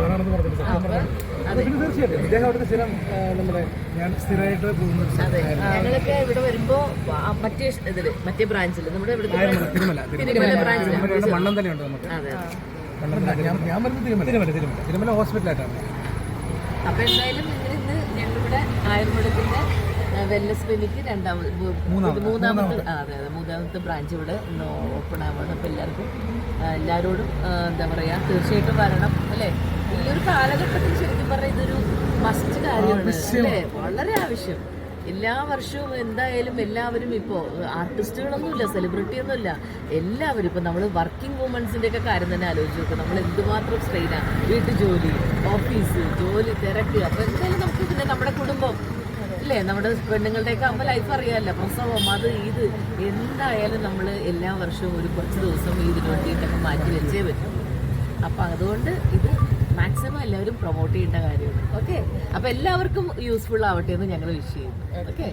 സത്യം അതെ. പിന്നെ തീർച്ചയായിട്ടും ഇദ്ദേഹം അവിടുത്തെ സ്ഥിരം നമ്മുടെ ഞാൻ സ്ഥിരമായിട്ട് പോകുന്ന ഒരു അതെ. ഞങ്ങളൊക്കെ ഇവിടെ വരുമ്പോ ആ മറ്റേ ഇതിൽ മറ്റേ ബ്രാഞ്ചിൽ നമ്മുടെ ഇവിടുത്തെ ആയിരമല, തിരുമല തിരുമല. ബ്രാഞ്ചിൽ തിരുമലയുടെ മണ്ണം തന്നെയുണ്ട് നമുക്ക്. അതെ മണ്ണം ഞാൻ ഞാൻ വരുന്നത് തിരുമല. തിരുമല തിരുമല. തിരുമല ഹോസ്പിറ്റലായിട്ടാണ്. അപ്പൊ എന്തായാലും നിങ്ങൾ ഇന്ന് ഞങ്ങളിവിടെ ആയുർവേദത്തിന്റെ വെൽനസ് ക്ലിനിക്ക് രണ്ടാമത് മൂന്നാമത്. മൂന്നാമത്തെ അതെ അതെ മൂന്നാമത്തെ ബ്രാഞ്ച് ഇവിടെ ഇന്ന് ഓപ്പൺ ആവുന്നത് അപ്പോൾ എല്ലാവർക്കും എല്ലാവരോടും എന്താ പറയുക തീർച്ചയായിട്ടും വരണം അല്ലേ? ഈ ഒരു കാലഘട്ടത്തിൽ ശരിക്കും പറഞ്ഞാൽ ഇതൊരു മസ്റ്റ് കാര്യമാണ് അല്ലേ? വളരെ ആവശ്യം. എല്ലാ വർഷവും എന്തായാലും എല്ലാവരും ഇപ്പോൾ ആർട്ടിസ്റ്റുകളൊന്നുമില്ല സെലിബ്രിറ്റി ഒന്നുമില്ല. എല്ലാവരും ഇപ്പം നമ്മൾ വർക്കിംഗ് വുമൻസിന്റെ ഒക്കെ കാര്യം തന്നെ ആലോചിച്ച് നോക്കുക നമ്മൾ എന്തുമാത്രം സ്ട്രെയിനാണ് വീട്ടു ജോലി ഓഫീസ് ജോലി തിരക്ക്. അപ്പോൾ എന്തായാലും നമുക്ക് പിന്നെ നമ്മുടെ കുടുംബം അല്ലേ? നമ്മുടെ പെണ്ണുങ്ങളുടെയൊക്കെ ആകുമ്പോൾ ലൈഫ് അറിയാമല്ലോ പ്രസവം അത് ഇത്. എന്തായാലും നമ്മൾ എല്ലാ വർഷവും ഒരു കുറച്ച് ദിവസം ഇതിന് വേണ്ടിയിട്ടൊക്കെ മാറ്റി വെച്ചേ പറ്റും. അപ്പം അതുകൊണ്ട് ഇത് മാക്സിമം എല്ലാവരും പ്രൊമോട്ട് ചെയ്യേണ്ട കാര്യമാണ്. ഓക്കെ അപ്പം എല്ലാവർക്കും യൂസ്ഫുൾ ആവട്ടെ എന്ന് ഞങ്ങൾ വിഷ് ചെയ്യുന്നു. ഓക്കെ